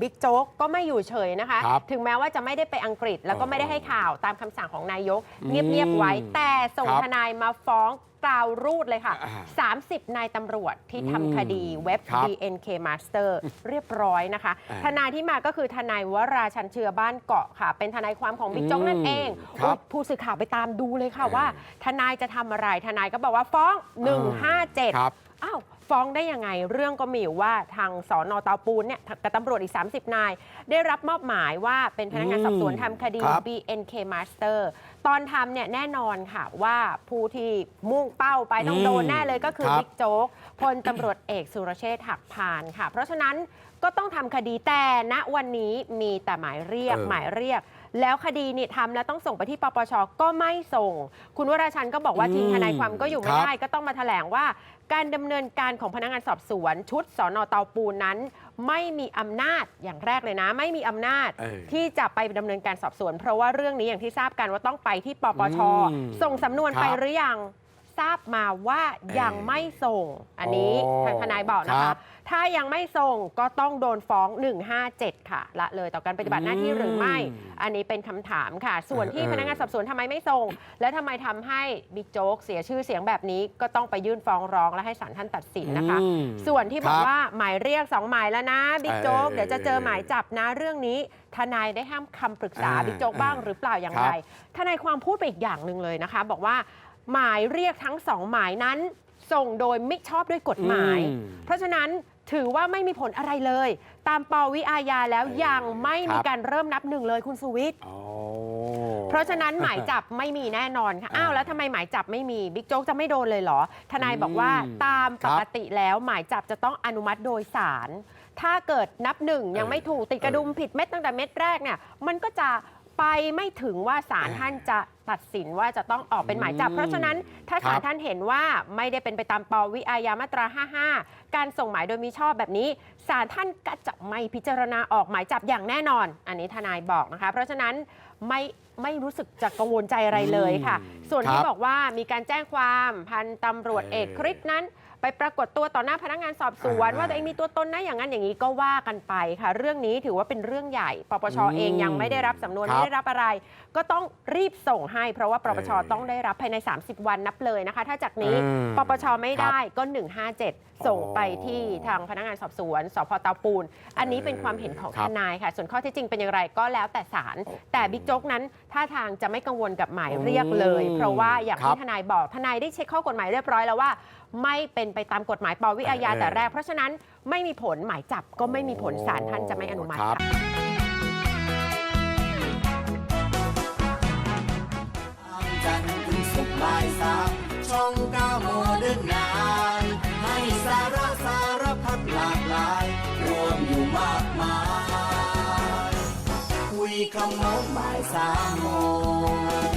บิ๊กโจ๊กก็ไม่อยู่เฉยนะคะ ครับถึงแม้ว่าจะไม่ได้ไปอังกฤษ แล้วก็อ๋อไม่ได้ให้ข่าวตามคำสั่งของนายก อืมเงียบ ๆ ไว้ แต่ส่งครับทนายมาฟ้องกล่าวรูดเลยค่ะ อ่า30 นายตำรวจที่อืมทำคดีเว็บ ครับ DNK Master เรียบร้อยนะคะ อ่าทนายที่มาก็คือทนายวราชันเชือบ้านเกาะค่ะ เป็นทนายความของบิ๊กโจ๊กนั่นเองครับอุ๊ยผู้สื่อข่าวไปตามดูเลยค่ะเออว่า ทนายจะทำอะไร ทนายก็บอกว่าฟ้อง157 ครับอ้าว ฟ้องได้ยังไง เรื่องก็มีอยู่ว่าทางสอนอเตาปูนเนี่ยกับตำรวจอีก 30 นาย ได้รับมอบหมายว่าเป็นพนักงานอืมสอบสวนทำคดี ครับ BNK Master ตอนทำเนี่ยแน่นอนค่ะว่าผู้ที่มุ่งเป้าไปต้องอืมโดนแน่เลยก็คือครับ บิ๊กโจ๊กพลตำรวจเอกสุรเชษฐ์หักพานค่ะ เพราะฉะนั้น ก็ต้องทำคดีแต่ณวันนี้มีแต่หมายเรียกเออ หมายเรียก แล้วคดีนี่ทำแล้วต้องส่งไปที่ปปชก็ไม่ส่ง คุณวราชันก็บอกว่าอืมทีมทนายความก็อยู่ไม่ครับ ได้ ก็ต้องมาแถลงว่า การดำเนินการของพนักงานสอบสวน ชุดสอนอเตาปูนนั้น ไม่มีอำนาจอย่างแรกเลยนะ ไม่มีอำนาจ เออ ที่จะไปดำเนินการสอบสวน เพราะว่าเรื่องนี้อย่างที่ทราบกันว่าต้องไปที่ปปชอืมส่งสำนวนครับไปหรือยัง ทราบมาว่ายังไม่ส่ง อันนี้อ๋อทางทนายบอกนะครัคะ บ ถ้ายังไม่ส่งก็ต้องโดนฟ้อง 157 ค่ะ ละเลยต่อการปฏิบัติหน้าที่หรือไม่ อืมอันนี้เป็นคำถามค่ะ ส่วนที่เออ พนักงานสอบสวนทำไมไม่ส่ง และทำไมทำให้บิ๊กโจ๊กเสียชื่อเสียงแบบนี้ก็ต้องไปยื่นฟ้องร้องและให้ศาลท่านตัดสินนะคะ อืม ส่วนที่บอกครับว่าหมายเรียกสองหมายแล้วนะบิ๊กโจ๊กเออเดี๋ยวจะเจอหมายจับนะเรื่องนี้ ทนายได้ห้ามคำปรึกษาเออบิ๊กโจ๊กบ้างหรือเปล่าอย่างครับไร ทนายความพูดไปอีกอย่างหนึ่งเลยนะคะ บอกว่า หมายเรียกทั้งสองหมายนั้น ส่งโดยไม่ชอบด้วยกฎหมาย อืม เพราะฉะนั้นถือว่าไม่มีผลอะไรเลย ตามปวิอาญาแล้วเออยังไม่มีครับการเริ่มนับหนึ่งเลยคุณสุวิทย์ อ๋อ เพราะฉะนั้นหมายจับไม่มีแน่นอนค่ะ อ้าว แล้วทำไมหมายจับไม่มีบิ๊กโจ๊กจะไม่โดนเลยเหรอ ทนายบอกว่าอืมตามครัปบกติแล้วหมายจับจะต้องอนุมัติโดยศาลถ้าเกิดนับหนึ่งยังไม่ถูกติดกระดุมผิดเม็ดตั้งแต่เม็ดแรกเนี่ย มันก็จะไปไม่ถึงว่าศาลเออท่านจะ ตัดสินว่าจะต้องออกเป็นหมายจับอืมเพราะฉะนั้นถ้าศาลครับท่านเห็นว่าไม่ได้เป็นไปตามปวิอาญามาตรา 55 การส่งหมายโดยมิชอบแบบนี้ศาลท่านก็จะไม่พิจารณาออกหมายจับอย่างแน่นอน อันนี้ทนายบอกนะคะ เพราะฉะนั้นไม่ไม่รู้สึกจะกังวลใจอะไรเลยค่ะอืมส่วนที่ครับบอกว่ามีการแจ้งความพันตำรวจเอกเออคริสนั้น ไปปรากฏตัวต่อหน้าพนักงานสอบสวนอ่าว่าตัวเองมีตัวตนนะอย่างนั้นอย่างนี้ก็ว่ากันไปค่ะ เรื่องนี้ถือว่าเป็นเรื่องใหญ่ปปชอืมเองยังไม่ได้รับสำนวนครับไม่ได้รับอะไร ก็ต้องรีบส่งให้เพราะว่าปปชเออต้องได้รับภายใน 30 วันนับเลยนะคะ ถ้าจากนี้อืมปปชไม่ครับได้ก็ 157 ส่งไปที่ทางพนักงานสอบสวนสพเตาปูน อันนี้เป็นความเห็นของครัทบนายค่ะ ส่วนข้อเท็จจริงเป็นอย่างไรก็แล้วแต่ศาลแต่บิ๊กโจ๊กนั้นท่าทางจะไม่กังวลกับหมายเรียกเลยอืมเพราะว่าอย่างครัที่บทนายบอกทนายได้เช็คข้อกฎหมายเรียบร้อยแล้วว่าไม่เป็นไปตามกฎหมายปวิอาญาเออแต่แรก เพราะฉะนั้นไม่มีผลหมายจับก็ไม่มีผลศาลท่านจะไม่อนุมัติครับค่ะ คำโน้มบ่ายสามโมง